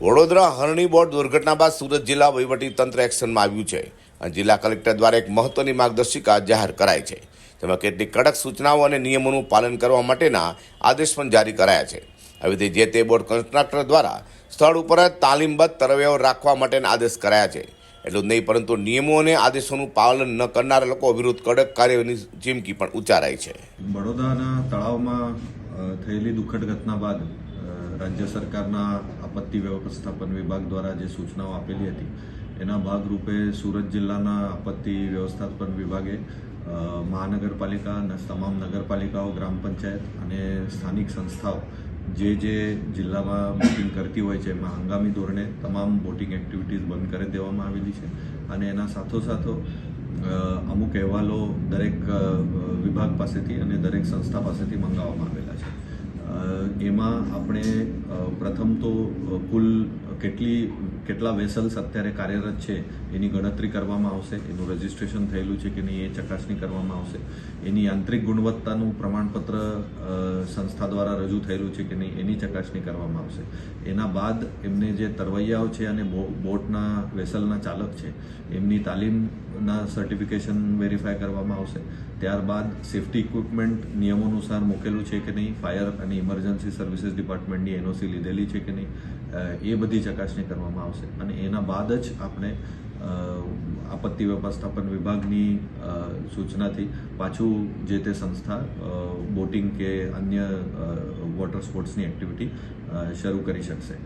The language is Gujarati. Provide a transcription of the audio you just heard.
વડોદરા હરણી બોટ દુર્ઘટના બાદ સુરત જિલ્લા તંત્ર એક્શનમાં આવ્યું છે અને જિલ્લા કલેક્ટર દ્વારા એક મહત્વની માર્ગદર્શિકા જાહેર કરાઈ છે. તેમાં કેટલીક કડક સૂચનાઓ અને નિયમોનું પાલન કરવા માટેના આદેશ પણ જારી કરાયા છે. આવી રીતે જે તે બોર્ડ કોન્ટ્રાક્ટર દ્વારા સ્થળ ઉપર જ તાલીમબદ્ધ તરવૈયાઓ રાખવા માટેના આદેશ કરાયા છે. એટલું જ નહીં, પરંતુ નિયમો અને આદેશોનું પાલન ન કરનારા લોકો વિરુદ્ધ કડક કાર્યવાહીની ચીમકી પણ ઉચ્ચારાઈ છે. બડોદાના તળાવમાં થયેલી દુઃખદ ઘટના બાદ રાજ્ય સરકારના આપત્તિ વ્યવસ્થાપન વિભાગ દ્વારા જે સૂચનાઓ આપેલી હતી, એના ભાગરૂપે સુરત જિલ્લાના આપત્તિ વ્યવસ્થાપન વિભાગે મહાનગરપાલિકા તમામ નગરપાલિકાઓ, ગ્રામ પંચાયત અને સ્થાનિક સંસ્થાઓ જે જે જિલ્લામાં બોટિંગ કરતી હોય છે, એમાં હંગામી ધોરણે તમામ બોટિંગ એક્ટિવિટીઝ બંધ કરી દેવામાં આવેલી છે. અને એના સાથોસાથો અમુક અહેવાલો દરેક વિભાગ પાસેથી અને દરેક સંસ્થા પાસેથી મંગાવવામાં આવેલા છે. એમાં આપણે પ્રથમ તો કુલ કેટલી, કેટલા વેસલ્સ અત્યારે કાર્યરત છે, એની ગણતરી કરવામાં આવશે, એનું રજિસ્ટ્રેશન થયેલું છે કે નહીં, એ ચકાસણી કરવામાં આવશે. એની આંતરિક ગુણવત્તાનું પ્રમાણપત્ર સંસ્થા દ્વારા રજૂ થયેલું છે કે નહીં, એની ચકાસણી કરવામાં આવશે. એના બાદ એમને જે તરવૈયાઓ છે અને બોટના વેસલના ચાલક છે, એમની તાલીમના સર્ટિફિકેશન વેરીફાય કરવામાં આવશે. ત્યારબાદ સેફ્ટી ઇક્વિપમેન્ટ નિયમોનુસાર મૂકેલું છે કે નહીં ફાયર અને ઇમરજન્સી સર્વિસીસ ડિપાર્ટમેન્ટની એનઓસી લીધેલી છે કે નહીં એ બધી ચકાસણી કરવામાં આવશે. અને એના બાદ જ આપણે આપત્તિ વ્યવસ્થાપન વિભાગની સૂચનાથી પાછું જે તે સંસ્થા બોટિંગ કે અન્ય વોટર સ્પોર્ટ્સની એક્ટિવિટી શરૂ કરી શકશે.